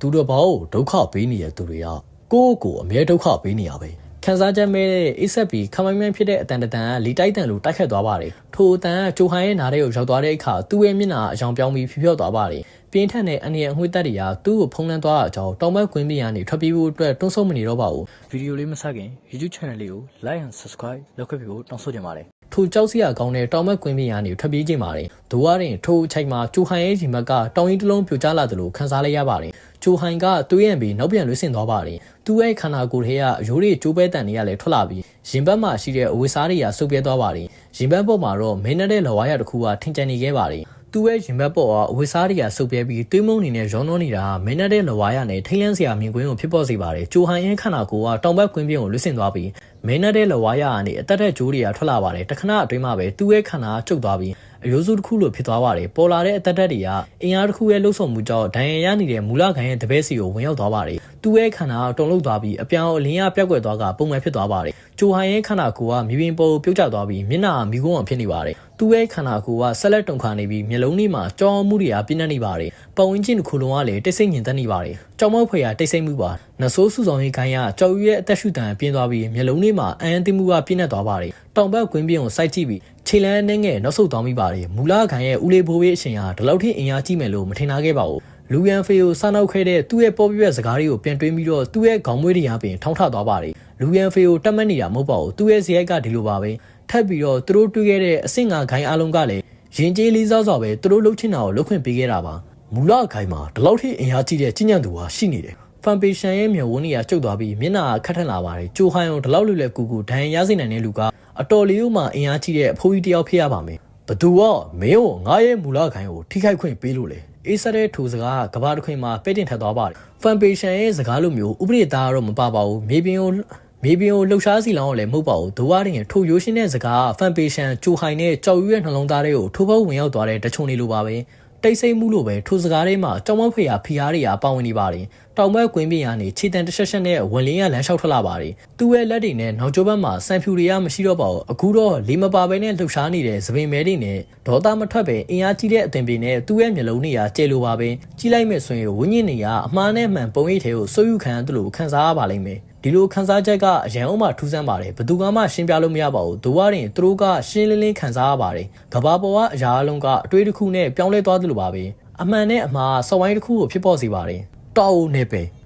သူတို့ဘောကိုဒုက္ခပေးနေတဲ့သူတွေကကိုယ့်ကိုယ်အမြဲဒုက္ခပေးနေရပဲခံစားချက်မဲ့တဲ့အိဆက်ပြီးခမိုင်းမိုင်းဖြစ်တဲ့အတန်တန်ကလီတိုက်တန်လိုတိုက်ခတ်သွားပါတယ်ထိုအတန်ကဂျိုဟန်ရဲ့နားထဲကိုရောက်သွားတဲ့အခါသူ့ရဲ့မျက်နှာအယောင်ပြောင်းပြီးဖြော့သွားပါတယ်ပြင်းထန်တဲ့အန်ရအငွေ့တက်တွေကသူ့ကိုဖုံးလန်းသွားတဲ့အကြောင်းတောင်ဘက်ကွင်းပြင်ကနေထွက်ပြေးဖို့အတွက်တွန်းဆုတ်မနေတော့ပါဘူးဗီဒီယိုလေးမဆက်ခင် YouTube channel လေးကို like and subscribe လုပ်ခဲ့ပြီးဖို့တောင်းဆိုချင်ပါတယ် ထိုကြောက်စရာကောင်းတဲ့တောင်ဘက်ကွင်းပြင်ကနေထွက်ပြေးခြင်းပါတယ်ဒိုဝါရင်ထိုအချိန်မှာကျူဟန်ရဲ့ဂျီမက်ကတောင်ရင်တစ်လုံးပြိုကျလာသလိုခန်းစားလိုက်ရပါတယ်ကျူဟန်ကသွေးရံပြီးနောက်ပြန်လွှင့်ဆင်သွားပါတယ်သူ့ရဲ့ခန္ဓာကိုယ်ထဲကအရိုးတွေကျိုးပဲတန်တွေကလည်းထွက်လာပြီးရင်ဘတ်မှာရှိတဲ့အဝတ်စားတွေကဆုပ်ပြဲသွားပါတယ်ရင်ဘတ်ပေါ်မှာတော့မင်းနဲ့တဲ့လဝါရတစ်ခုကထင်ကျန်နေခဲ့ပါတယ် သူ့ရဲ့ရင်ဘတ်ပေါ်ကအဝတ်စားတွေကဆုပ်ပြဲပြီးသွေးမုံနေနဲ့ရောနှောနေတာမင်းနဲ့တဲ့လဝါရနဲ့ထိတ်လန့်စရာမြင်ကွင်းကိုဖြစ်ပေါ်စေပါတယ်ကျိုဟန်ရဲ့ခန္ဓာကိုယ်ကတောင်ဘက်ကွင်းပြင်ကိုလွှင့်ဆင်သွားပြီးမင်းနဲ့တဲ့လဝါရကနေအသက်တဲ့ဂျိုးတွေကထွက်လာပါတယ်တခဏအတွင်းမှာပဲသူ့ရဲ့ခန္ဓာကျုပ်သွားပြီးအယိုးစုတစ်ခုလိုဖြစ်သွားပါတယ်ပေါ်လာတဲ့အသက်တက်တွေကအင်အားတစ်ခုရဲ့လှုပ်ဆောင်မှုကြောင့်ဒဏ်ရာရနေတဲ့မူလခံရဲ့တပည့်စီကိုဝင်ရောက်သွားပါတယ်သူ့ရဲ့ခန္ဓာကတုန်လှုပ်သွားပြီးအပြောင်အလင်းရပြောက်ကွယ်သွားကပုံမှန်ဖြစ်သွားပါတယ်ဂျိုဟန်ရဲ့ခန္ဓာကိုယ်ကမြေပြင်ပေါ်ပြုတ်ကျသွားပြီးမျက်နှာမိကုန်းအောင်ဖြစ်နေပါတယ် သူ့ရဲ့ခန္ဓာကိုယ်ကဆက်လက်တုန်ခါနေပြီးမျက်လုံးလေးမှာကြောင်းမှုတွေကပြင်းနေနေပါတယ်ပတ်ဝန်းကျင်တစ်ခုလုံးကလည်းတိတ်ဆိတ်ညင်သက်နေပါတယ်ကြောင်မောက်ဖွေရတိတ်ဆိတ်မှုပါနဆိုးစုဆောင်ရေးခိုင်းကကြောက်ရွရဲ့အသက်ရှူတန်ပြင်းသွားပြီးမျက်လုံးလေးမှာအယံသိမှုကပြင်းနေသွားပါတယ်တောင်ဘက်ကွင်းပြင်းကိုစိုက်ကြည့်ပြီးခြေလန်းနှင်းငယ်နောက်ဆုတ်သွားမိပါတယ်မူလခံရဲ့ဦးလေးဘိုးဘေးအရှင်ဟာဒီလောက်ထိအင်အားကြီးမယ်လို့မထင်ထားခဲ့ပါဘူးလူရန်ဖေကိုစားနောက်ခဲ့တဲ့သူ့ရဲ့ပေါ်ပြည့်စကားတွေကိုပြန်တွေးပြီးတော့သူ့ရဲ့ခေါင်းမွေးတွေအပြင်ထောင်းထသွားပါတယ်လူရန်ဖေကိုတတ်မှတ်နေတာမဟုတ်ပါဘူးသူ့ရဲ့ဇယိုက်ကဒီလိုပါပဲ ထပ်ပြီးတော့သူတို့တွေးခဲ့တဲ့အဆင့်ငါခိုင်းအလုံးကလည်းရင်ကျေးလေးစားစွာပဲသူတို့လှုပ်ချင်တာကိုလှုပ်ခွင့်ပေးခဲ့တာပါမူလခိုင်းမှာဒီလောက်ထိအင်အားကြီးတဲ့ကြီးညံ့သူဟာရှိနေတယ်ဖန်ပေရှန်ရဲ့မျက်ဝန်းကြီးကကျုပ်သွားပြီးမျက်နှာကခတ်ထန်လာပါတယ်ဂျိုဟန်ကိုဒီလောက်လွယ်လွယ်ကူကူဒဏ်ရာရစေနိုင်တဲ့လူကအတော်လေးဦးမှအင်အားကြီးတဲ့အဖိုးကြီးတယောက်ဖြစ်ရပါမယ်ဘသူကမင်းကိုငါရဲ့မူလခိုင်းကိုထိခိုက်ခွင့်ပေးလို့လေအေးဆက်တဲ့ထိုစကားကကဘာတစ်ခွင်မှာပဲ့တင်ထပ်သွားပါတယ်ဖန်ပေရှန်ရဲ့စကားလိုမျိုးဥပဒေသားကတော့မပါပါဘူးမြေပြင်ကို မြေပြင်ကိုလှုပ်ရှားစီလောင်းလည်းမဟုတ်ပါဘူးဒိုဝါရင်ထိုရိုးရှင်းတဲ့စကားဖန်ပေရှန်ဂျိုဟိုင်နဲ့ကြောက်ရွံ့ရဲ့နှလုံးသားတွေကိုထိုးဖို့ဝင်ရောက်သွားတဲ့တချုံနေလိုပါပဲတိတ်ဆိတ်မှုလို့ပဲထိုစကားထဲမှာကြောင်မဖေရဖီယားတွေကပါဝင်နေပါတယ်တောင်ဘက်ကွင်းပြင်ကနေခြေတံတစ်ချက်ချက်နဲ့ဝင်လင်းရလမ်းလျှောက်ထွက်လာပါတယ်သူ့ရဲ့လက်တွေနဲ့နောက်ကျောဘက်မှာစံဖြူတွေကမရှိတော့ပါဘူးအခုတော့လီမပါဘဲနဲ့လှုပ်ရှားနေတဲ့သပင်မဲတွေနဲ့ဒေါသမထွက်ပဲအင်အားကြီးတဲ့အသင်ပင်နဲ့သူ့ရဲ့မျက်လုံးတွေကကျဲလိုပါပဲကြီးလိုက်မဲ့ဆိုရင်ဝင်းညင်နေကအမှားနဲ့မှန်ပုံရိပ်ထဲကိုစိုးယူခံရတယ်လို့ခံစားရပါလိမ့်မယ် ဒီလိုခန်းစားချက်ကအရန်အောင်မှထူးဆန်းပါတယ်ဘယ်သူမှရှင်းပြလို့မရပါဘူးဒိုဝါရင်သူတို့ကရှင်းလင်းလင်းခန်းစားရပါတယ်ကဘာပေါ်ကအရာအလုံးကအတွေးတစ်ခုနဲ့ပြောင်းလဲသွားသလိုပါပဲအမှန်နဲ့အမှားစော်ဝိုင်းတစ်ခုကိုဖြစ်ပေါ်စေပါတယ်တောက်နေပဲဖန်ပေ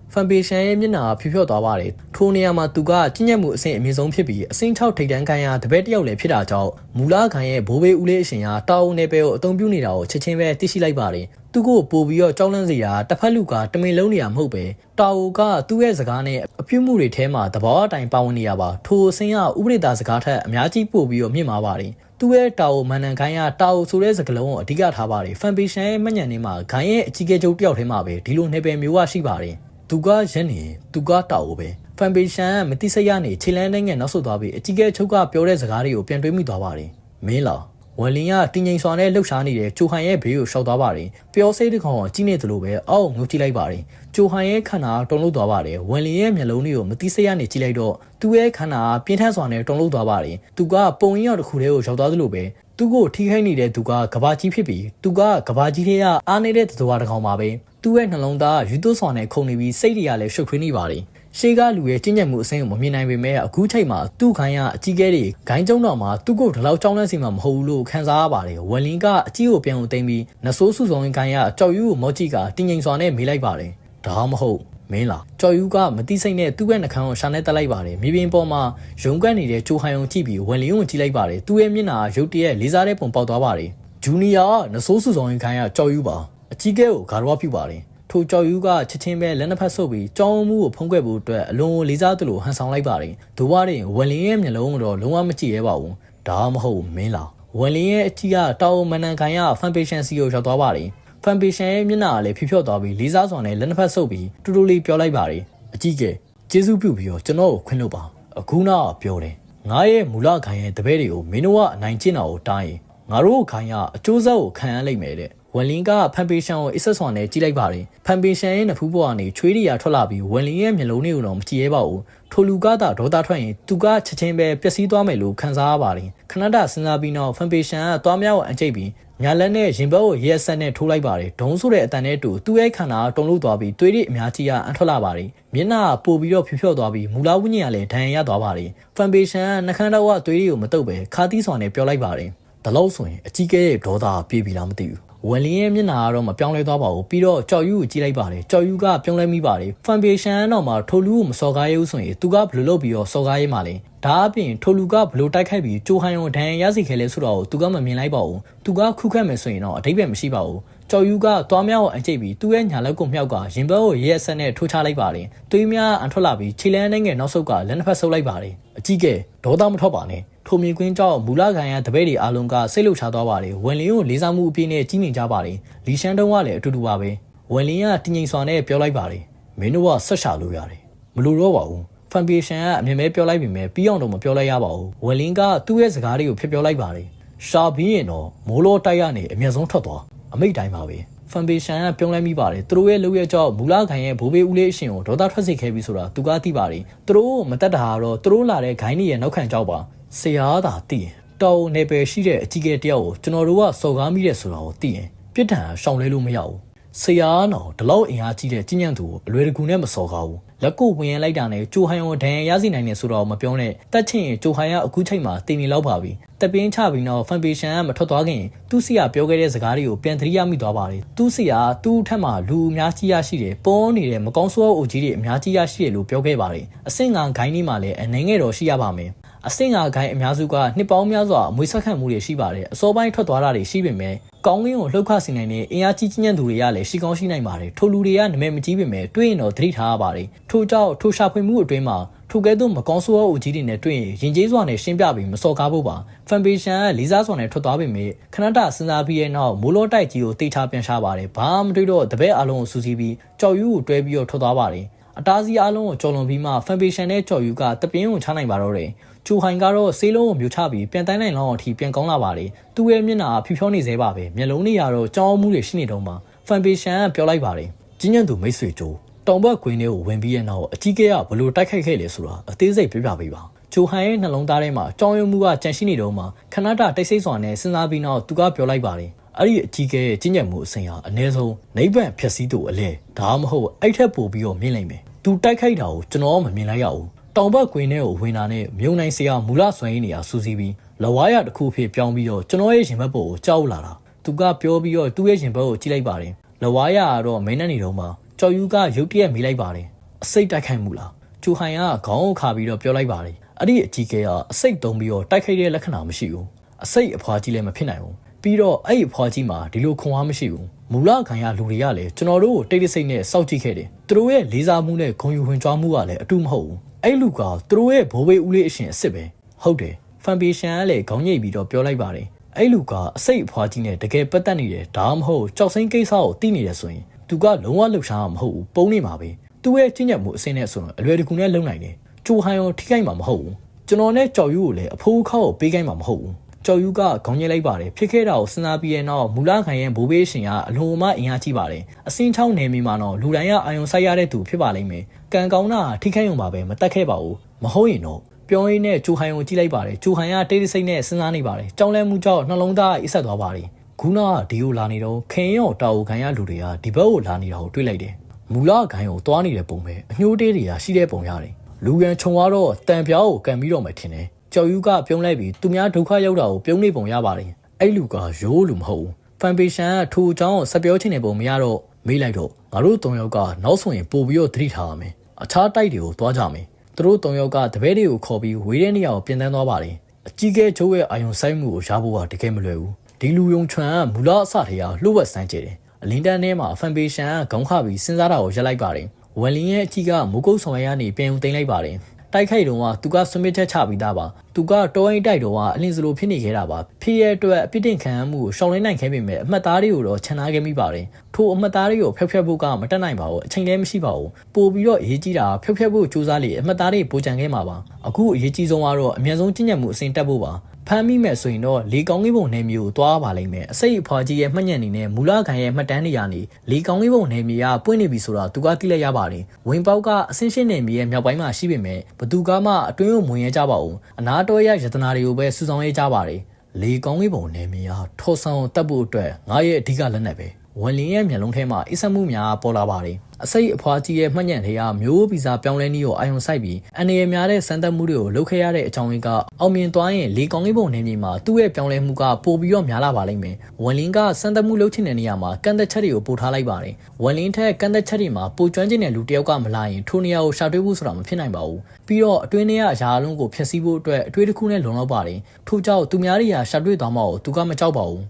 ရှန်ရဲ့မျက်နှာဖြောဖြော့သွားပါတယ်ထိုနေရာမှာသူကကျင့်ညက်မှုအဆင့်အမြင့်ဆုံးဖြစ်ပြီးအဆင့်6ထိပ်တန်းခိုင်းရတပည့်တယောက်လည်းဖြစ်တာကြောင့်မူလာခိုင်းရဲ့ဘိုးဘေးဦးလေးအရှင်ဟာတောက်နေပဲကိုအသုံးပြုနေတာကိုချက်ချင်းပဲသိရှိလိုက်ပါတယ်သူကိုပို့ပြီးတော့ကြောက်လန့်စေတာတစ်ဖက်လူကတမင်လုံးနေရမဟုတ်ပဲတာအိုကသူ့ရဲ့စကားနဲ့အပြုမှုတွေထဲမှာသဘောအတိုင်းပါဝင်နေရပါထိုအစင်းကဥပဒေသားစကားထက်အများကြီးပို့ပြီးတော့မြင့်မာပါတယ်သူ့ရဲ့တာအိုမန်နန်ခိုင်းကတာအိုဆိုတဲ့စကားလုံးကိုအဓိကထားပါတယ်ဖန်ပေရှန်ရဲ့မှညံနေမှာဂိုင်းရဲ့အကြီးအကျယ်တယောက်ထဲမှာပဲဒီလိုနေပယ်မျိုးကရှိပါတယ် သူကရက်နေသူကတာအိုပဲဖန်ပေရှန်ကမတိစိတ်ရနေခြေလန်းနိုင်ငံနောက်ဆုတ်သွားပြီးအကြီးအကျယ်ချုပ်ကပြောတဲ့စကားတွေကိုပြန်တွေးမိသွားပါတယ်မင်းလားဝန်လင်းကတင်းငိမ်စွာနဲ့လှုပ်ရှားနေတဲ့ဂျိုဟန်ရဲ့ဘေးကိုရှောက်သွားပါတယ်။ပျော်စိတ်တစ်ကောင်ကကြီးနေသလိုပဲအောက်ငုတ်ကြည့်လိုက်ပါတယ်။ဂျိုဟန်ရဲ့ခန္ဓာတုန်လှုပ်သွားပါတယ်။ဝန်လင်းရဲ့မျက်လုံးတွေကိုမတိစိတ်ရနေကြည့်လိုက်တော့သူ့ရဲ့ခန္ဓာပြင်းထန်စွာနဲ့တုန်လှုပ်သွားပါတယ်။သူကပုံရင်းရောက်တစ်ခုတည်းကိုရောက်သွားသလိုပဲသူ့ကိုထိခိုက်နေတဲ့သူကကဘာကြီးဖြစ်ပြီးသူကကဘာကြီးထဲကအားနေတဲ့သတ္တဝါတစ်ကောင်ပါပဲ။ သူ့ရဲ့နှလုံးသားယူသွစွာနဲ့ခုန်နေပြီးစိတ်တွေကလည်းရှုပ်ထွေးနေပါတယ်။ရှေးကလူရဲ့ကျင့်ကြံမှုအဆင့်ကိုမမြင်နိုင်ပေမဲ့အခုချိန်မှာသူ့ခိုင်းကအကြီးကဲတွေဂိုင်းကျုံတော်မှာသူ့ကိုဒီလောက်ကြောင်းလန့်စီမှာမဟုတ်ဘူးလို့ခံစားရပါတယ်ဝလင်းကအကြီးကိုပြန်ကိုသိမ်းပြီးနဆိုးစုဆောင်ရင်ခိုင်းကကြောက်ယူကိုမော့ကြည့်ကတင်းငိမ်စွာနဲ့မေးလိုက်ပါတယ်ဒါမှမဟုတ်မင်းလားကြော်ယူကမတိစိတ်နဲ့သူ့ရဲ့နှခမ်းကိုရှာနေတက်လိုက်ပါတယ်မြေပြင်ပေါ်မှာရုံကတ်နေတဲ့ဂျိုဟန်ုံကြည့်ပြီးဝင်လင်းကိုကြည့်လိုက်ပါတယ်သူ့ရဲ့မျက်နှာရုတ်တရက်လေးစားတဲ့ပုံပေါက်သွားပါတယ်ဂျူနီယာကနဆိုးစုဆောင်ရင်ခိုင်းကကြော်ယူပါ အကြီးကဲကိုဂါရဝပြုပါတယ်ထိုကြောက်ယူကချက်ချင်းပဲလက်နှစ်ဖက်ဆုပ်ပြီးကြောင်းမှုကိုဖုံးကွယ်ဖို့အတွက်အလွန်လေးစားသလိုဟန်ဆောင်လိုက်ပါတယ်။ဒိုဝါရင်ဝလင်းရဲ့မျက်လုံးတော့လုံးဝမကြည့်ရဲပါဘူး။ဒါမှမဟုတ်မင်းလား။ဝလင်းရဲ့အကြီးကတောင်မန်နန်ခိုင်ကဖန်ပေရှန်စီကိုရောက်သွားပါတယ်။ဖန်ပေရှန်ရဲ့မျက်နှာကလည်းဖြော့ဖြော့သွားပြီးလေးစားစွာနဲ့လက်နှစ်ဖက်ဆုပ်ပြီးတူတူလေးပြောလိုက်ပါတယ်။အကြီးကကျေးဇူးပြုပြီးတော့ကျွန်တော်ကိုခွင့်လွှတ်ပါ။အခုနောက်ပြောတယ်။ငါရဲ့မူလခိုင်ရဲ့တပည့်တွေကိုမင်းတို့ကအနိုင်ကျင့်တာကိုတားရင်ငါတို့ခိုင်ကအကျိုးဆက်ကိုခံရလိမ့်မယ်တဲ့ ဝန်လင်းကဖန်ပေရှန်ကိုအစ်ဆက်ဆွန်နဲ့ကြည့်လိုက်ပါတယ်ဖန်ပေရှန်ရဲ့နဖူးပေါ်ကနေချွေးရည်ထွက်လာပြီးဝန်လင်းရဲ့မျက်လုံးတွေကိုတော့မကြည့်ရဲပါဘူးထိုလူကသာဒေါသထွက်ရင်သူကချက်ချင်းပဲပျက်စီးသွားမယ်လို့ခံစားရပါတယ်ခဏတစဉ်းစားပြီးနောက်ဖန်ပေရှန်ကသွားမြောက်အကျိတ်ပြီးညာလက်နဲ့ရင်ဘတ်ကိုရဲဆက်နဲ့ထိုးလိုက်ပါတယ်ဒုံဆိုတဲ့အတန်နဲ့တူသူ့ရဲ့ခန္ဓာတုံလို့သွားပြီးသွေးတွေအများကြီးကအန်ထွက်လာပါတယ်မျက်နှာပို့ပြီးတော့ဖြူဖြော့သွားပြီးမူလာဝင်းကြီးကလည်းဒဏ်ရာရသွားပါတယ်ဖန်ပေရှန်ကနှခမ်းတော့ကသွေးတွေကိုမတုပ်ပဲခါတီးစွာနဲ့ပြောလိုက်ပါတယ်ဒါလို့ဆိုရင်အကြီးကဲရဲ့ဒေါသပြေးပြီလားမသိဘူး ဝယ်လင်းရဲ့မျက်နှာကတော့မပြောင်းလဲသွားပါဘူးပြီးတော့ကြော်ယူကိုကြည့်လိုက်ပါတယ်ကြော်ယူကပြောင်းလဲမိပါတယ်ဖန်ပေရှန်တော့မှထိုလူကိုမစော်ကားရဘူးဆိုရင်သူကဘယ်လိုလုပ်ပြီးတော့စော်ကားရေးမှလဲဒါအပြင်ထိုလူကဘလို့တိုက်ခိုက်ပြီးကြိုဟန်ရုံဒဏ်ရာရစီခဲ့လဲဆိုတော့သူကမမြင်လိုက်ပါဘူးသူကခုခတ်မယ်ဆိုရင်တော့အတိတ်ပဲမရှိပါဘူး ကျော်ယူကသွားမြောက်အကျိတ်ပြီးသူ့ရဲ့ညာလက်ကိုမြောက်ကရင်ဘတ်ကိုရဲအဆက်နဲ့ထိုးချလိုက်ပါတယ်သွေးများအန်ထွက်လာပြီးခြေလန်းနဲ့ငယ်နောက်ဆုတ်ကလက်နှစ်ဖက်ဆုပ်လိုက်ပါတယ်အကြီးကဲဒေါသမထွက်ပါနဲ့ထိုမြေကွင်းကြောင့်မူလခံရတပည့်တွေအားလုံးကစိတ်လှုပ်ရှားသွားပါတယ်ဝင်လင်းကိုလေးစားမှုအပြည့်နဲ့ကြီးနေကြပါတယ်လီရှန်တုံးကလည်းအတူတူပါပဲဝင်လင်းကတင်းငိမ်စွာနဲ့ပြောလိုက်ပါတယ်မင်းတို့ကဆက်ရှာလို့ရတယ်မလို့တော့ပါဘူးဖန်ပေရှန်ကအမြင်မဲပြောလိုက်ပြီမဲ့ပြီးအောင်တော့မပြောလိုက်ရပါဘူးဝယ်လင်းကသူ့ရဲ့စကားတွေကိုဖျက်ပြောလိုက်ပါတယ်ရှာပြီးရင်တော့မိုးလောတိုက်ရနေအမျက်ဆုံးထွက်သွား အမိတ်တိုင်းပါပဲဖန်ပေရှန်ကပြုံးလဲမိပါတယ်သူတို့ရဲ့လုပ်ရကြောက်မူလခိုင်ရဲ့ဘိုးဘေးဦးလေးအရှင်ကိုဒေါသထွက်စေခဲ့ပြီဆိုတာသူကသိပါတယ်သူတို့မတက်တာကတော့သူတို့လာတဲ့ဂိုင်းကြီးရဲ့နောက်ခံကြောက်ပါဆရာသာသိရင်တော်နေပယ်ရှိတဲ့အကြီးကဲတယောက်ကိုကျွန်တော်တို့ကစော်ကားမိတဲ့ဆိုတာကိုသိရင်ပြစ်ဒဏ်ရှောင်လဲလို့မရဘူးဆရာနော်ဒီလောက်အင်အားကြီးတဲ့ကြီးညံ့သူကိုအလွယ်တကူနဲ့မစော်ကားဘူးလက်ကိုဝင်ရလိုက်တာနဲ့ဂျိုဟန်ကိုဒဏ်ရာရစီနိုင်နေဆိုတော့မပြောနဲ့တက်ချင်းဂျိုဟန်ကအခုချိန်မှာတင်နေလောက်ပါပြီတပင်းချပြီးတော့ဖန်ပေရှန်ကမထွက်သွားခင်သူ့စီကပြောခဲ့တဲ့စကားတွေကိုပြန်သတိရမိသွားပါတယ်သူ့စီကသူ့ထက်မှလူအများကြီးရရှိတယ်ပေါ်နေတဲ့မကောင်းဆိုးအိုကြီးတွေအများကြီးရရှိတယ်လို့ပြောခဲ့ပါတယ်အဆင့်ငါဂိုင်းကြီးမှလည်းအနေငယ်တော့ရှိရပါမယ်အဆင့်ငါဂိုင်းအများစုကနှစ်ပေါင်းများစွာအမွေဆက်ခံမှုတွေရှိပါတယ်အစောပိုင်းထွက်သွားတာတွေရှိပေမဲ့ ကောင်းကင်ကိုလှုပ်ခစီနိုင်တဲ့အင်အားကြီးကြီးညံ့သူတွေကလည်းရှိကောင်းရှိနိုင်ပါတယ်ထိုလူတွေကနာမည်မကြီးပေမဲ့တွေ့ရင်တော့သတိထားရပါတယ်ထို့ကြောင့်ထိုရှာဖွေမှုအတွင်းမှာထိုကဲ့သို့မကောင်းဆိုးသောအုပ်ကြီးတွေနဲ့တွေ့ရင်ရင်ကျေးစွာနဲ့ရှင်းပြပြီးမစော်ကားဖို့ပါဖန်ပေရှန်ကလေးစားစွာနဲ့ထွက်သွားပေမဲ့ခဏတစဉ်းစားပြီးရဲ့နောက်မိုးလောတိုက်ကြီးကိုတိတ်ထားပြန်ရှာပါတယ်ဘာမှမတွေ့တော့တပည့်အလုံးကိုစူးစီးပြီးကြော်ယူကိုတွဲပြီးတော့ထွက်သွားပါတယ် အတားစီအလုံးကိုကြော်လွန်ပြီးမှဖန်ပေရှန်နဲ့ကြော်ယူကတပင်းကိုချနိုင်ပါတော့တယ်ချူဟိုင်ကတော့ဆေးလုံးကိုမျိုးချပြီးပြန်တိုင်းနိုင်လောက်အောင်အထိပြန်ကောင်းလာပါတယ်သူ့ရဲ့မျက်နှာဖြူဖြောနေသေးပါပဲမျက်လုံးတွေကတော့ကြောင်းမှုတွေရှိနေတော့မှဖန်ပေရှန်ကပြောလိုက်ပါတယ်ကြီးညံ့သူမိတ်ဆွေကြိုးတောင်ဘက်ကွင်းထဲကိုဝင်ပြီးရဲ့နောက်အကြီးကဲကဘလို့တိုက်ခိုက်ခဲ့လဲဆိုတာအသေးစိတ်ပြပြပေးပါဂျိုဟန်ရဲ့နှလုံးသားထဲမှာကြောင်းရုံမှုကကြန့်ရှိနေတော့မှခဏတာတိတ်ဆိတ်စွာနဲ့စဉ်းစားပြီးနောက်သူကပြောလိုက်ပါတယ် အဲ့ဒီအကြီးကဲရဲ့ကြီးညံ့မှုအစဉ်ဟာအ ਨੇ ဆုံးနိဗ္ဗာန်ဖြစ်စည်းသူအလဲဒါမှမဟုတ်အဲ့ထက်ပိုပြီးတော့မြင်နိုင်မယ်သူတိုက်ခိုက်တာကိုကျွန်တော်မမြင်လိုက်ရဘူးတောင်ဘက်ကွင်းထဲကိုဝင်တာနဲ့မြုံနိုင်စရာမူလဆွမ်းရည်နေရာစူးစီးပြီးလဝါရတစ်ခုဖြစ်ပြောင်းပြီးတော့ကျွန်တော်ရဲ့ရင်ဘတ်ပေါ်ကိုကြောက်လာတာသူကပြောပြီးတော့သူ့ရဲ့ရင်ဘတ်ကိုကြည့်လိုက်ပါတယ်လဝါရကတော့မင်းနဲ့နေတော့မှကြော်ယူကရုတ်တရက်မေးလိုက်ပါတယ်အစိတ်တိုက်ခိုက်မှုလားကျူဟိုင်ကခေါင်းကိုခါပြီးတော့ပြောလိုက်ပါတယ်အဲ့ဒီအကြီးကဲကအစိတ်တုံးပြီးတော့တိုက်ခိုက်တဲ့လက္ခဏာမရှိဘူးအစိတ်အဖွာကြီးလည်းမဖြစ်နိုင်ဘူး ပြီးတော့အဲ့ဒီအဖွာကြီးမှာဒီလိုခွန်အားမရှိဘူးမူလခံရလူတွေကလည်းကျွန်တော်တို့ကိုတိတ်တိတ်ဆိတ်နဲ့စောက်ကြည့်ခဲ့တယ်သူတို့ရဲ့လေးစားမှုနဲ့ဂုဏ်ယူဝင်ကြွားမှုကလည်းအတူမဟုတ်ဘူးအဲ့လူကသူတို့ရဲ့ဘိုးဘေးဦးလေးအရှင်အစ်စ်ပဲဟုတ်တယ်ဖန်ပေရှန်ကလည်းခေါင်းညိတ်ပြီးတော့ပြောလိုက်ပါတယ်အဲ့လူကအစိတ်အဖွာကြီးနဲ့တကယ်ပတ်သက်နေတယ်ဒါမှမဟုတ်ကြောက်စိမ့်ကိစ္စကိုသိနေတယ်ဆိုရင်သူကလုံးဝလှုပ်ရှားမှာမဟုတ်ဘူးပုံနေမှာပဲသူ့ရဲ့ကျင့်ကြံမှုအစင်းနဲ့ဆိုရင်အလွယ်တကူနဲ့လုံနိုင်တယ်ကြိုဟန်ရောထိခိုက်မှာမဟုတ်ဘူးကျွန်တော်နဲ့ကြော်ယူကိုလည်းအဖိုးခောက်ကိုပေးခိုင်းမှာမဟုတ်ဘူး ကျော်ယူကခေါင်းညိလိုက်ပါတယ်ဖြစ်ခဲ့တာကိုစဉ်းစားပြီးတဲ့နောက်မူလခံရဲ့ဘိုးဘေးရှင်ကအလွန်မှအင်အားကြီးပါတယ်အစင်းချောင်းနေမိမှာတော့လူတိုင်းကအာယုံဆိုင်ရတဲ့သူဖြစ်ပါလိမ့်မယ်ကံကောင်းတာထိခိုက်ရုံပါပဲမတက်ခဲ့ပါဘူးမဟုတ်ရင်တော့ပြောရင်းနဲ့ဂျိုဟန်ကိုကြည့်လိုက်ပါတယ်ဂျိုဟန်ကတိတ်တိတ်ဆိတ်နဲ့စဉ်းစားနေပါတယ်ကြောင်းလဲမှုကြောင့်နှလုံးသားအိပ်ဆက်သွားပါတယ်ခုနကဒီကိုလာနေတော့ခင်ရောတာဝခံရလူတွေကဒီဘက်ကိုလာနေတာကိုတွေ့လိုက်တယ်မူလခိုင်းကိုသွားနေတဲ့ပုံပဲအညှိုးတေးတွေကရှိတဲ့ပုံရတယ်လူကန်ခြုံကတော့တန်ပြောင်းကိုကန်ပြီးတော့မှထင်တယ် ကျော်ယူကပြုံးလိုက်ပြီးသူများဒုက္ခရောက်တာကိုပြုံးနေပုံရပါတယ်အဲ့လူကရိုးလူမဟုတ်ဘူးဖန်ပေရှန်ကထိုအကြောင်းကိုဆက်ပြောချင်တဲ့ပုံမရတော့မေးလိုက်တော့ငါတို့၃ယောက်ကနောက်ဆိုရင်ပို့ပြီးတော့သတိထားရမယ်အခြားတိုက်တွေကိုသွားကြမယ်သူတို့၃ယောက်ကတပည့်တွေကိုခေါ်ပြီးဝေးတဲ့နေရာကိုပြင်တန်းသွားပါတယ်အကြီးကဲချိုးရဲ့အာယုံဆိုင်မှုကိုရဖို့ကတကယ်မလွယ်ဘူးဒီလူယုံချွန်ကမူလအစထေကလှုပ်ဝက်စမ်းကြတယ်အလင်းတန်းထဲမှာဖန်ပေရှန်ကခေါင်းခပြီးစဉ်းစားတာကိုရက်လိုက်ပါတယ်ဝယ်လင်းရဲ့အကြီးကမုကုတ်ဆောင်ရရနေပြန်ုံသိမ်းလိုက်ပါတယ် တိုက်ခိုက်တုန်းကသူကဆွမစ်ချက်ချပြီးသားပါသူကတောအိတ်တိုက်တုန်းကအလင်းစလိုဖြစ်နေခဲ့တာပါဖြစ်ရဲ့အတွက်အပြစ်တင်ခံရမှုကိုရှောင်လင်းနိုင်ခဲ့ပေမဲ့အမှတ်သားတွေကိုတော့ခြံထားခဲ့မိပါတယ်ထိုအမှတ်သားတွေကိုဖျက်ဖျက်ဖို့ကမတက်နိုင်ပါဘူးအချိန်လည်းမရှိပါဘူးပို့ပြီးတော့အရေးကြီးတာဖျက်ဖျက်ဖို့စူးစမ်းလေအမှတ်သားတွေပိုကြံခဲ့မှာပါအခုအရေးကြီးဆုံးကတော့အများဆုံးကျင့်ကြံမှုအစဉ်တက်ဖို့ပါ ဖမ်းမိမဲ့ဆိုရင်တော့လေကောင်းလေးပုံနယ်မြေကိုသွားပါလိမ့်မယ်အစိတ်အဖွာကြီးရဲ့မှတ်ညက်နေနဲ့မူလခံရဲ့မှတ်တမ်းတွေကနေလေကောင်းလေးပုံနယ်မြေကပွင့်နေပြီဆိုတာသူကသိလိုက်ရပါတယ်ဝင်ပေါက်ကအစင်းရှင်းနယ်မြေရဲ့မြောက်ပိုင်းမှာရှိပေမဲ့ဘသူကမှအတွင်းကိုမဝင်ရကြပါဘူးအနာတော်ရယတနာတွေကိုပဲစူဆောင်းရကြပါတယ်လေကောင်းလေးပုံနယ်မြေဟာထော်ဆောင်တက်ဖို့အတွက်ငါရဲ့အဓိကလက်နက်ပဲ ဝန်လင်းရဲ့မျက်လုံးထဲမှာအိစက်မှုများပေါ်လာပါတယ်အစိတ်အဖွားကြီးရဲ့မှတ်ညံတွေကမျိုးဗီဇပြောင်းလဲနည်းကိုအာရုံစိုက်ပြီးအနေရများတဲ့စမ်းသပ်မှုတွေကိုလုပ်ခဲ့ရတဲ့အကြောင်းရင်းကအောင်မြင်သွားရင်လေကောင်းလေးပုံနယ်မြေမှာသူ့ရဲ့ပြောင်းလဲမှုကပိုပြီးတော့များလာပါလိမ့်မယ်ဝန်လင်းကစမ်းသပ်မှုလုပ်ချင်တဲ့နေရာမှာကန့်သက်ချက်တွေကိုပို့ထားလိုက်ပါတယ်ဝန်လင်းထက်ကန့်သက်ချက်တွေမှာပိုကျွမ်းကျင်တဲ့လူတစ်ယောက်ကမလာရင်ထိုနေရာကိုရှာတွေ့ဖို့ဆိုတာမဖြစ်နိုင်ပါဘူးပြီးတော့အတွင်းထဲကအရာအလုံးကိုဖျက်ဆီးဖို့အတွက်အတွေ့အကြုံနဲ့လုံလောက်ပါတယ်ထို့ကြောင့်သူများတွေဟာရှာတွေ့သွားမှာကိုသူကမကြောက်ပါဘူး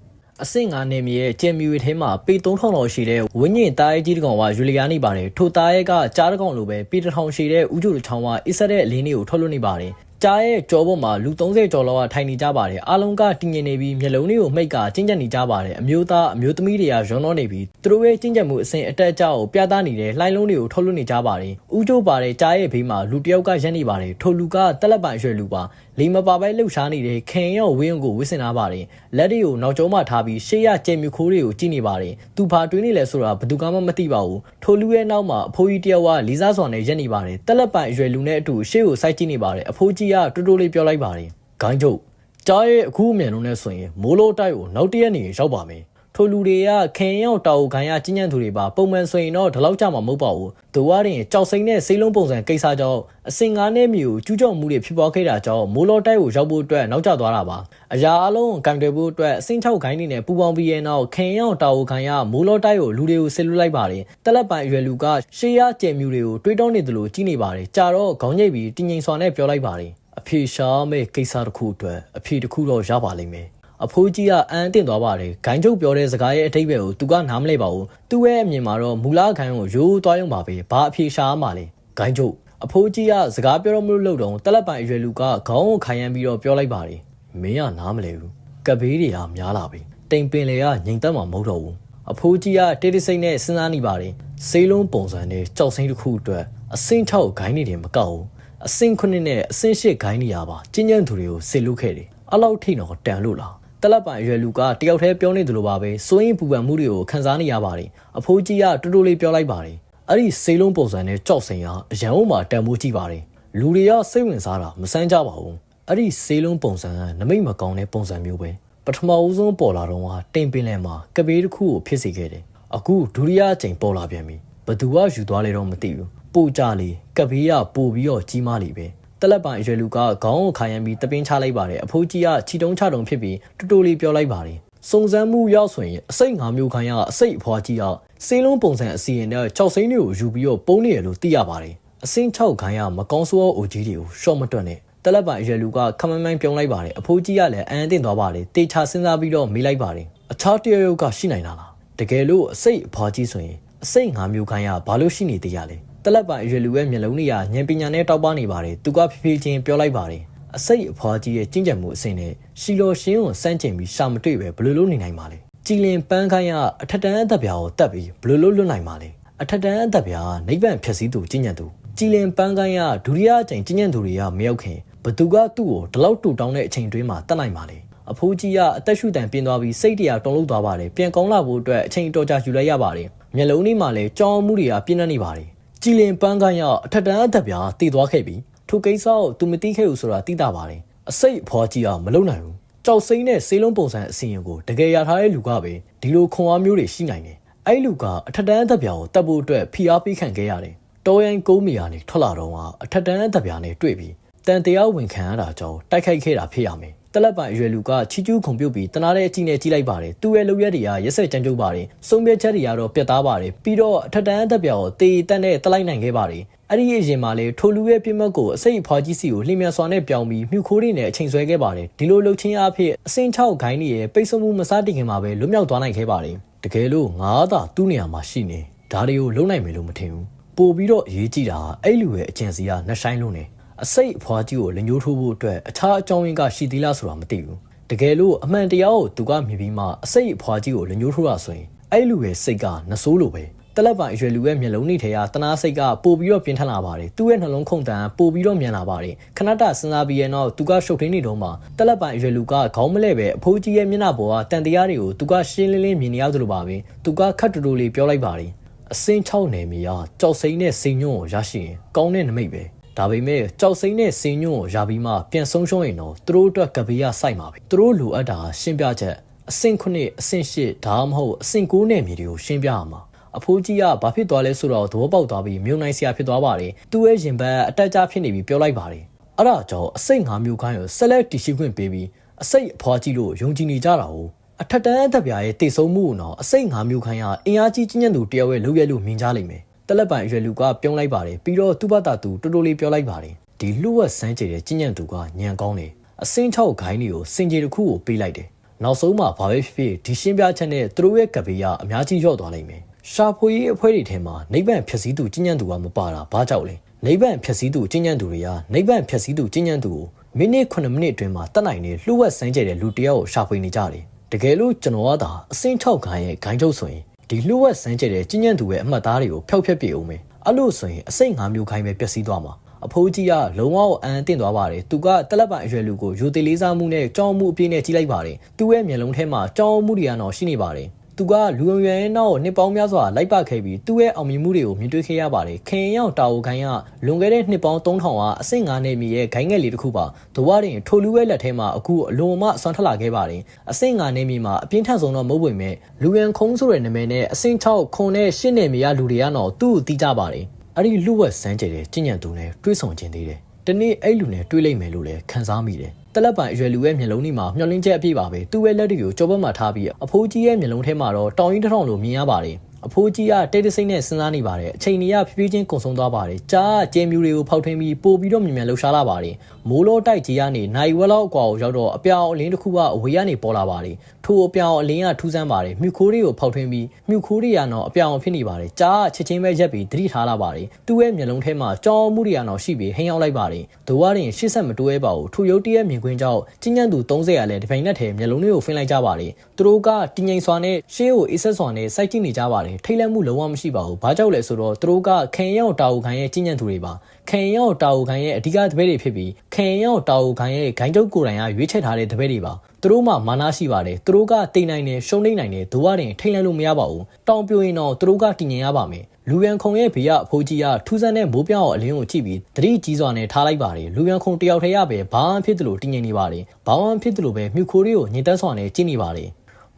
အဆင့်ငါနေမြေရဲ့ကျင်မြူထဲမှာပေ3000လောက်ရှိတဲ့ဝင်းညင်တားရဲကြီးတကောင်ကယူလီယာနေပါတယ်ထိုတားရဲကကြားတကောင်လိုပဲပေ1000ရှိတဲ့ဥကျိုတချောင်းကအစ်ဆက်တဲ့အလင်းလေးကိုထုတ်လွှတ်နေပါတယ်ကြားရဲ့ကြောပေါ်မှာလူ30ကျော်လောက်ကထိုင်နေကြပါတယ်အားလုံးကတည်ငြိမ်နေပြီးမျက်လုံးတွေကိုမှိတ်ကကျဉ်ကျက်နေကြပါတယ်အမျိုးသားအမျိုးသမီးတွေကရွံ့တော့နေပြီးသူတို့ရဲ့ကျဉ်ကျက်မှုအစဉ်အတက်အကျကိုပြသနေတဲ့လှိုင်းလုံးတွေကိုထုတ်လွှတ်နေကြပါတယ်ဥကျိုပါတဲ့ကြားရဲ့ဘေးမှာလူတစ်ယောက်ကရက်နေပါတယ်ထိုလူကတက်လက်ပိုင်ရွှေလူပါ လီမပါပိုက်လှုပ်ရှားနေတဲ့ခင်ရော့ဝင်းကိုဝစ်စင်ထားပါတယ်လက်တွေကိုနောက်ကျောမှထားပြီးရှေ့ရကျဲမြူခိုးတွေကိုကြည့်နေပါတယ်သူဘာတွေးနေလဲဆိုတာဘယ်သူမှမသိပါဘူးထိုလူရဲ့နောက်မှာအဖိုးကြီးတယောက်ကလီစားစွာနဲ့ရက်နေပါတယ်တက်လက်ပိုင်ရွှေလူနဲ့အတူရှေ့ကိုစိုက်ကြည့်နေပါတယ်အဖိုးကြီးကတူတူလေးပြောလိုက်ပါတယ်ဂိုင်းချုပ်ကြားရဲ့အခုအမြန်လုံးနဲ့ဆိုရင်မိုးလိုတိုက်ကိုနောက်တရက်နေရောက်ပါမယ် ထိုလူတွေကခင်ရောက်တောက်ခံရကျဉ်းညံ့သူတွေပါပုံမှန်ဆိုရင်တော့ဒီလောက်ကြမှာမဟုတ်ပါဘူး။သူကရင်ကြောက်စိမ့်နဲ့စိလုံးပုံစံကိစ္စကြောင့်အစင်ကားနဲ့မျိုးကျူးကျော်မှုတွေဖြစ်ပေါ်ခဲ့တာကြောင့်မိုးလောတိုက်ကိုရောက်ဖို့အတွက်နောက်ကျသွားတာပါ။အရာအလုံးကံတွေဖို့အတွက်အစင်ချောက်ခိုင်းနေနဲ့ပူပေါင်းပြီးရဲ့နောက်ခင်ရောက်တောက်ခံရမိုးလောတိုက်ကိုလူတွေကိုဆစ်လွတ်လိုက်ပါတယ်။တက်လက်ပိုင်အရွယ်လူကရှေးရကျဲမြူတွေကိုတွေးတောနေသလိုကြီးနေပါတယ်။ကြာတော့ခေါင်းညိတ်ပြီးတင်းငိမ်စွာနဲ့ပြောလိုက်ပါတယ်။အဖေရှားမဲ့ကိစ္စတစ်ခုအတွက်အဖေတစ်ခုတော့ရပါလိမ့်မယ်။ အဖိုးကြီးကအန်းတင်သွားပါတယ်ဂိုင်းချုပ်ပြောတဲ့စကားရဲ့အထိပ္ပယ်ကိုသူကနားမလဲပါဘူးသူ့ရဲ့အမြင်မှာတော့မူလခိုင်းကိုရိုးသွားရုံပါပဲဘာအဖြေရှာမှလဲဂိုင်းချုပ်အဖိုးကြီးကစကားပြောတော့မလို့လို့တော့တက်လက်ပိုင်အရွယ်လူကခေါင်းကိုခိုင်ရမ်းပြီးတော့ပြောလိုက်ပါတယ်မင်းကနားမလဲဘူးကဘေးတွေကများလာပြီတိမ်ပင်လေကငိမ်သက်မှာမဟုတ်တော့ဘူးအဖိုးကြီးကတေးတစိမ့်နဲ့စဉ်းစားနေပါတယ်ဆေးလုံးပုံစံနဲ့ကြောက်စိမ့်တစ်ခုအတွက်အစင်း6ဂိုင်းနေတယ်မကောက်ဘူးအစင်း9နဲ့အစင်း8ဂိုင်းနေရပါကျဉ်းကျဉ်သူတွေကိုဆေလုခဲ့တယ်အဲ့လောက်ထိတော့တန်လို့လား တလက်ပိုင်ရွယ်လူကတယောက်တည်းပြောနေသလိုပါပဲစိုးရင်ပူပန်မှုတွေကိုခံစားနေရပါတယ်အဖိုးကြီးကတူတူလေးပြောလိုက်ပါတယ်အဲ့ဒီဆေးလုံးပုံစံနဲ့ကြောက်စင်ရအရန်ဦးမှာတန်မိုးကြည့်ပါတယ်လူတွေကစိတ်ဝင်စားတာမစမ်းကြပါဘူးအဲ့ဒီဆေးလုံးပုံစံကနမိတ်မကောင်းတဲ့ပုံစံမျိုးပဲပထမဦးဆုံးပေါ်လာတော့ကတိမ်ပင်လယ်မှာကပေးတစ်ခုကိုဖြစ်စေခဲ့တယ်အခုဒုတိယအကြိမ်ပေါ်လာပြန်ပြီဘသူကယူသွားလဲတော့မသိဘူးပိုကြလေကပေးကပိုပြီးတော့ကြီးမားလေပဲ တက်လက်ပိုင်အရွယ်လူကခေါင်းကိုခါရမ်းပြီးတပင်းချလိုက်ပါတယ်အဖိုးကြီးကခြိတုံးချတုံဖြစ်ပြီးတူတူလေးပြောလိုက်ပါတယ်စုံစမ်းမှုရောက်ဆိုရင်အစိတ်ငါမျိုးခိုင်းရအစိတ်အဖွားကြီးကစေးလုံးပုံစံအစီရင်နဲ့ကြောက်စိမ့်တွေကိုယူပြီးတော့ပုံနေရလို့သိရပါတယ်အစင်း6ခိုင်းရမကောင်းဆိုးအိုကြီးတွေကိုရှော့မတွက်နဲ့တက်လက်ပိုင်အရွယ်လူကခမမိုင်းပြုံးလိုက်ပါတယ်အဖိုးကြီးကလည်းအန်တင်သွားပါတယ်တေချာစဉ်းစားပြီးတော့မေးလိုက်ပါတယ်အခြားတရရုပ်ကရှိနိုင်လားတကယ်လို့အစိတ်အဖွားကြီးဆိုရင်အစိတ်ငါမျိုးခိုင်းရဘာလို့ရှိနေသေးရလဲ တလက်ပိုင်အရွယ်လူရဲ့မျက်လုံးတွေကဉာဏ်ပညာနဲ့တောက်ပနေပါတယ်သူကဖြည်းဖြည်းချင်းပြောလိုက်ပါတယ်အစိတ်အဖွားကြီးရဲ့ကျင့်ကြံမှုအဆင့်နဲ့ရှီလိုရှင်းကိုစမ်းကျင်ပြီးရှာမတွေ့ပဲဘယ်လိုလုပ်နေနိုင်မှာလဲကြည်လင်ပန်းခိုင်းကအထက်တန်းအသက်ပြားကိုတက်ပြီးဘယ်လိုလုပ်လွတ်နိုင်မှာလဲအထက်တန်းအသက်ပြားနိဗ္ဗာန်ဖြစ်စည်းသူကျင့်ကြံသူကြည်လင်ပန်းခိုင်းကဒုတိယအကြိမ်ကျင့်ကြံသူတွေကမရောက်ခင်ဘသူကသူ့ကိုဒီလောက်တူတောင်းတဲ့အချိန်တွင်းမှာတတ်နိုင်မှာလဲအဖိုးကြီးကအသက်ရှူတန်ပြင်းသွားပြီးစိတ်တရားတုန်လှုပ်သွားပါတယ်ပြန်ကောင်းလာဖို့အတွက်အချိန်တော်ကြာယူလိုက်ရပါတယ်မျက်လုံးလေးမှာလည်းကြောင်မှုတွေကပြင်းနေနေပါတယ် ကြည်လင်ပန်းကိုင်းရောက်အထက်တန်းအသက်ပြားတည်သွားခဲ့ပြီထိုကိစ္စကိုသူမသိခဲ့ဘူးဆိုတာသိတာပါတယ်အစိတ်အဖွားကြီးကမလုံနိုင်ဘူးကြောက်စိမ့်နဲ့ဆေးလုံးပုံစံအစီရင်ကိုတကယ်ရထားတဲ့လူကပဲဒီလိုခွန်အားမျိုးတွေရှိနိုင်တယ်အဲ့လူကအထက်တန်းအသက်ပြားကိုတတ်ဖို့အတွက်ဖိအားပေးခံခဲ့ရတယ်တောရိုင်းကုန်းမီယာနေထွက်လာတော့ကအထက်တန်းအသက်ပြားနဲ့တွေ့ပြီးတန်တရားဝင်ခံရတာကြောင့်တိုက်ခိုက်ခဲ့တာဖြစ်ရမယ် တလက်ပိုင်အရွယ်လူကချီကျူးခုံပြုတ်ပြီးတနာတဲ့အကြည့်နဲ့ကြီးလိုက်ပါတယ်သူ့ရဲ့လုပ်ရက်တွေကရက်ဆက်ကြမ်းကြုတ်ပါတယ်စုံပြက်ချက်တွေကတော့ပြတ်သားပါတယ်ပြီးတော့အထက်တန်းအသက်ပြောင်တေတန်းနဲ့တလိုက်နိုင်ခဲ့ပါတယ်အဲ့ဒီအရင်မှာလေထိုလူရဲ့ပြစ်မှတ်ကိုအစိတ်အဖွားကြီးစီကိုလှိမြန်စွာနဲ့ပြောင်းပြီးမြှူခိုးတွေနဲ့အချိန်ဆွဲခဲ့ပါတယ်ဒီလိုလှုပ်ချင်းအဖြစ်အစင်6ဂိုင်းတွေရဲ့ပိတ်ဆို့မှုမစားတင်ခင်မှာပဲလွတ်မြောက်သွားနိုင်ခဲ့ပါတယ်တကယ်လို့ငါးသာသူ့နေရာမှာရှိနေဒါတွေကိုလုံနိုင်မယ်လို့မထင်ဘူးပို့ပြီးတော့အရေးကြီးတာအဲ့လူရဲ့အကျင့်စီကနှဆိုင်လုံးနေ အစိတ်အဖွားကြီးကိုလက်ညှိုးထိုးဖို့အတွက်အခြားအကြောင်းရင်းကရှိသေးလားဆိုတာမသိဘူးတကယ်လို့အမှန်တရားကိုသူကမြင်ပြီးမှအစိတ်အဖွားကြီးကိုလက်ညှိုးထိုးတာဆိုရင်အဲ့လူရဲ့စိတ်ကနှဆိုးလိုပဲတလက်ပိုင်အရွယ်လူရဲ့မျက်လုံးနှိထဲကတနာစိတ်ကပို့ပြီးတော့ပြင်းထန်လာပါတယ်သူ့ရဲ့နှလုံးခုန်တန်ပို့ပြီးတော့မြန်လာပါတယ်ခဏတစဉ်းစားပြီးရဲ့နောက်သူကရှုပ်ထင်းနေတော့မှတလက်ပိုင်အရွယ်လူကခေါင်းမလဲပဲအဖိုးကြီးရဲ့မျက်နှာပေါ်ကတန်တရားတွေကိုသူကရှင်းလင်းလင်းမြင်နေရသလိုပါပဲသူကခတ်တူတူလေးပြောလိုက်ပါတယ်အစင်း6နယ်မြေကကြောက်စိမ့်နဲ့စိန်ညွန့်ကိုရရှိရင်ကောင်းတဲ့နမိတ်ပဲ ဒါပေမဲ့ကြောက်စိမ့်နဲ့စင်ညွန့်ကိုယာပြီးမှပြန်ဆုံးရှုံးရင်တော့သူတို့အတွက်ကဘေးကစိုက်မှာပဲသူတို့လိုအပ်တာရှင်းပြချက်အဆင့်9အဆင့်10ဒါမှမဟုတ်အဆင့်9နဲ့မြေတွေကိုရှင်းပြရမှာအဖိုးကြီးကဘာဖြစ်သွားလဲဆိုတော့သဘောပေါက်သွားပြီးမြုံနိုင်စရာဖြစ်သွားပါတယ်သူ့ရဲ့ရင်ဘတ်အတက်ကြဖြစ်နေပြီးပြောလိုက်ပါတယ်အဲ့ဒါကြောင့်အစိတ်၅မျိုးခိုင်းကိုဆက်လက်တည်ရှိခွင့်ပေးပြီးအစိတ်အဖွားကြီးလို့ယုံကြည်နေကြတာ哦အထက်တန်းတပ်ပြားရဲ့တည်ဆုံမှုကိုတော့အစိတ်၅မျိုးခိုင်းကအင်အားကြီးကြီးညံ့သူတယောက်ရဲ့လုပ်ရလို့မြင်ကြလိမ့်မယ် တလက်ပိုင်အရွယ်လူကပြုံးလိုက်ပါတယ်ပြီးတော့သူ့ဘတာသူတိုးတိုးလေးပြောလိုက်ပါတယ်ဒီလူဝက်စမ်းကြည့်တဲ့ကြီးညံ့သူကညံကောင်းတယ်အစင်း၆ခိုင်းတွေကိုစင်ကြေတစ်ခုကိုပေးလိုက်တယ်နောက်ဆုံးမှဘာပဲဖြစ်ဖြစ်ဒီရှင်းပြချက်နဲ့သူတို့ရဲ့ကပေကအများကြီးရော့သွားလိမ့်မယ်ရှာဖွေရေးအဖွဲ့တွေထဲမှာနိဗ္ဗာန်ဖြစ်စည်းသူကြီးညံ့သူကမပါတာဘာကြောက်လဲနိဗ္ဗာန်ဖြစ်စည်းသူကြီးညံ့သူတွေကနိဗ္ဗာန်ဖြစ်စည်းသူကြီးညံ့သူကိုမိနစ်9မိနစ်အတွင်းမှာတတ်နိုင်တဲ့လှုပ်ဝက်စမ်းကြတဲ့လူတစ်ယောက်ကိုရှာဖွေနေကြတယ်တကယ်လို့ကျွန်တော်ကသာအစင်း၆ခိုင်းရဲ့ဂိုင်းချုပ်ဆိုရင် ဒီလှုပ်ဝက်စမ်းကြတဲ့ကြီးညံ့သူရဲ့အမှတ်သားတွေကိုဖျောက်ဖျက်ပြအောင်မယ်အဲ့လို့ဆိုရင်အစိတ်၅မျိုးခိုင်းပဲပျက်စီးသွားမှာအဖိုးကြီးကလုံးဝအန်အင့်သွားပါတယ်သူကတလက်ပိုင်အရွယ်လူကိုယူသေးလေးစားမှုနဲ့ကြောင်းမှုအပြည့်နဲ့ကြီးလိုက်ပါတယ်သူ့ရဲ့မျက်လုံးထဲမှာကြောင်းမှုတွေကတော့ရှိနေပါတယ် သူကလူဝင်ရဲ့နောက်ကိုနှစ်ပေါင်းများစွာလိုက်ပခဲ့ပြီးသူ့ရဲ့အောင်မြင်မှုတွေကိုမြင်တွေ့ခဲ့ရပါတယ်။ခင်ရောက်တာဝခိုင်းကလွန်ခဲ့တဲ့နှစ်ပေါင်း3000ကအဆင့်9နဲ့မီရဲ့ဂိုင်းငယ်လေးတစ်ခုပါ။ဒဝရင်ထိုလူရဲ့လက်ထဲမှာအခုအလွန်မှအစွမ်းထလာခဲ့ပါတယ်။အဆင့်9နဲ့မီမှာအပြင်းထန်ဆုံးတော့မဟုတ်ပေမဲ့လူရန်ခုံးဆိုတဲ့နာမည်နဲ့အဆင့်6ခွန်နဲ့8နဲ့မီရလူတွေကတော့သူ့ကိုတီးကြပါတယ်။အဲ့ဒီလူဝက်စမ်းကြတဲ့ကျင့်ညံသူနဲ့တွေးဆောင်ခြင်းသေးတယ်။ဒီနေ့အဲ့လူနဲ့တွေးလိုက်မယ်လို့လည်းခံစားမိတယ်။ တလက်ပိုင်အရွယ်လူရဲ့မျက်လုံးထဲမှာမျောလင်းချက်အပြည့်ပါပဲသူ့ရဲ့လက်တွေကိုကြောဘက်မှာထားပြီးအဖိုးကြီးရဲ့မျက်လုံးထဲမှာတော့တောင်ကြီးတစ်ထောင်လိုမြင်ရပါတယ် အဖိုးကြီးကတိတ်တဆိတ်နဲ့စဉ်းစားနေပါတယ်အချိန်ကြီးကဖြည်းဖြည်းချင်းကုံဆုံးသွားပါတယ်ကြားကကျဲမြူတွေကိုဖောက်ထွင်းပြီးပို့ပြီးတော့မြန်မြန်လှူရှားလာပါတယ်မိုးလောတိုက်ကြီးကနေနိုင်ဝက်လောက်အကွာကိုရောက်တော့အပြောင်အလင်းတစ်ခုကအဝေးကနေပေါ်လာပါတယ်ထိုအပြောင်အလင်းကထူးဆန်းပါတယ်မြူခိုးတွေကိုဖောက်ထွင်းပြီးမြူခိုးတွေကတော့အပြောင်ဖြစ်နေပါတယ်ကြားကချက်ချင်းပဲရက်ပြီးသတိထားလာပါတယ်သူ့ရဲ့မျက်လုံးထဲမှာကြောင်းမှုတွေကတော့ရှိပြီးဟင်းရောက်လိုက်ပါတယ်ဒိုဝါရင်ရှေ့ဆက်မတိုးရဲပါဘူးထိုရုတ်တရက်မြင်ကွင်းကြောင့်ကျဉ်းညံ့သူ30ရာလဲဒီပိုင်းနဲ့ထဲမျက်လုံးတွေကိုဖင်းလိုက်ကြပါတယ်သူတို့ကတင်းငိမ်စွာနဲ့ရှေးကိုအေးဆက်စွာနဲ့စိုက်ကြည့်နေကြပါတယ်ထိတ်လန့်မှုလုံးဝမရှိပါဘူးဘာကြောင့်လဲဆိုတော့သူတို့ကခင်ရောက်တာဝခံရဲ့ကျဉ်းညံ့သူတွေပါခင်ရောက်တာဝခံရဲ့အဓိကတပည့်တွေဖြစ်ပြီးခင်ရောက်တာဝခံရဲ့ဂိုင်းတုတ်ကိုယ်တိုင်ကရွေးချယ်ထားတဲ့တပည့်တွေပါသူတို့မှမာနရှိပါတယ်သူတို့ကတိတ်နိုင်တယ်ရှုံးနေနိုင်တယ်ဒိုဝရင်ထိတ်လန့်လို့မရပါဘူးတောင်ပြိုရင်တော့သူတို့ကတည်ငြိမ်ရပါမယ်လူရန်ခုံရဲ့ဘေးကအဖိုးကြီးကထူးဆန်းတဲ့မိုးပြောင်းအလင်းကိုကြည့်ပြီးသတိကြီးစွာနဲ့ထားလိုက်ပါတယ်လူရန်ခုံတယောက်တည်းရပဲဘာမှဖြစ်တယ်လို့တည်ငြိမ်နေပါတယ်ဘာမှဖြစ်တယ်လို့ပဲမြူခိုးလေးကိုညင်သက်စွာနဲ့ကြည့်နေပါတယ်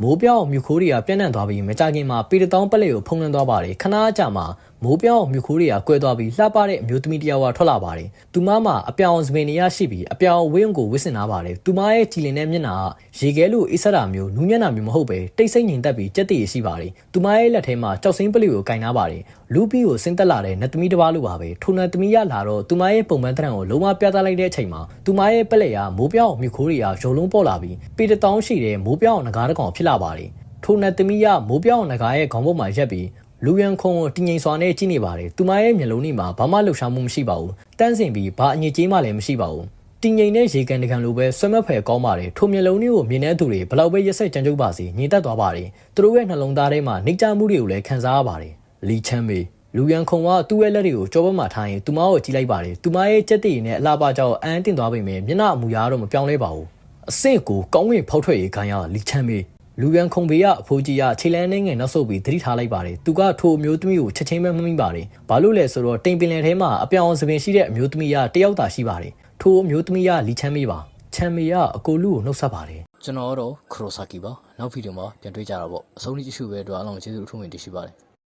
မိုးပြောင်းမြူခိုးတွေကပြန့်နှံ့သွားပြီးမကြခင်မှာပေတတောင်းပလက်ကိုဖုံးလွှမ်းသွားပါတယ်ခဏကြာမှာ မိုးပြောင်းမြူခိုးတွေကကွဲသွားပြီးလှပတဲ့အမျိုးသမီးတစ်ယောက်ကထွက်လာပါတယ်သူမမှာအပြောင်စပင်နေရရှိပြီးအပြောင်ဝင်းကိုဝစ်စင်ထားပါတယ်သူမရဲ့ကြည်လင်တဲ့မျက်နှာကရေခဲလိုအေးဆက်တာမျိုးနူးညံ့တာမျိုးမဟုတ်ပဲတိတ်ဆိတ်ငြိမ်သက်ပြီးကြက်တည်ရှိပါတယ်သူမရဲ့လက်ထဲမှာကြောက်စင်းပလိကိုကင်ထားပါတယ်လူပီကိုဆင်းသက်လာတဲ့နတ်သမီးတစ်ပါးလိုပါပဲထိုနတ်သမီးရလာတော့သူမရဲ့ပုံမှန်တရံကိုလုံးဝပြသလိုက်တဲ့အချိန်မှာသူမရဲ့ပလက်ရမိုးပြောင်းမြူခိုးတွေကရုံလုံးပေါ်လာပြီးပေတတောင်းရှိတဲ့မိုးပြောင်းငကားတစ်ကောင်ဖြစ်လာပါတယ်ထိုနတ်သမီးကမိုးပြောင်းငကားရဲ့ခေါင်းပေါ်မှာရက်ပြီး လူရန်ခုံကိုတင်းငိမ်စွာနဲ့ကြည့်နေပါတယ်။သူမရဲ့မျက်လုံးထဲမှာဘာမှလှုပ်ရှားမှုမရှိပါဘူး။တန်းစင်ပြီးဘာအညစ်အကြေးမှလည်းမရှိပါဘူး။တင်းငိမ်တဲ့ရေကန်တကန်လိုပဲဆွဲမဖယ်ကောင်းပါတယ်။ထိုမျက်လုံးလေးကိုမြင်တဲ့သူတွေဘလောက်ပဲရက်ဆက်ကြမ်းကြုတ်ပါစေညင်သက်သွားပါတယ်။သူတို့ရဲ့နှလုံးသားထဲမှာနှိမ့်ချမှုတွေကိုလည်းခံစားရပါတယ်။လီချမ်းမေလူရန်ခုံကသူ့ရဲ့လက်တွေကိုကြောပတ်မှထားရင်သူမကိုကြည့်လိုက်ပါတယ်။သူမရဲ့ကြက်တည်နဲ့အလားပါကြောင့်အန်းတင်သွားပေမဲ့မျက်နှာအမူအရာတော့မပြောင်းလဲပါဘူး။အဆင့်ကိုကောင်းဝင်ဖောက်ထွက်ရေးခိုင်းရလီချမ်းမေ လူရန်ခုံဘေးကအဖိုးကြီးကခြေလန်းနှင်းငယ်နောက်ဆုတ်ပြီးသတိထားလိုက်ပါတယ်သူကထိုအမျိုးသမီးကိုချက်ချင်းပဲမမိပါတယ်ဘာလို့လဲဆိုတော့တိမ်ပင်လယ်ထဲမှာအပြောင်စပင်ရှိတဲ့အမျိုးသမီးကတယောက်သာရှိပါတယ်ထိုအမျိုးသမီးကလီချမ်းမေးပါချမ်းမေကအကိုလူကိုနှုတ်ဆက်ပါတယ်ကျွန်တော်တော့ခရိုဆာကီပါနောက်ဗီဒီယိုမှာပြန်တွေ့ကြတာပေါ့အဆုံးထိကြည့်ရှုပဲအတွက်အားလုံးကျေးဇူးအထူးတင်ရှိပါတယ်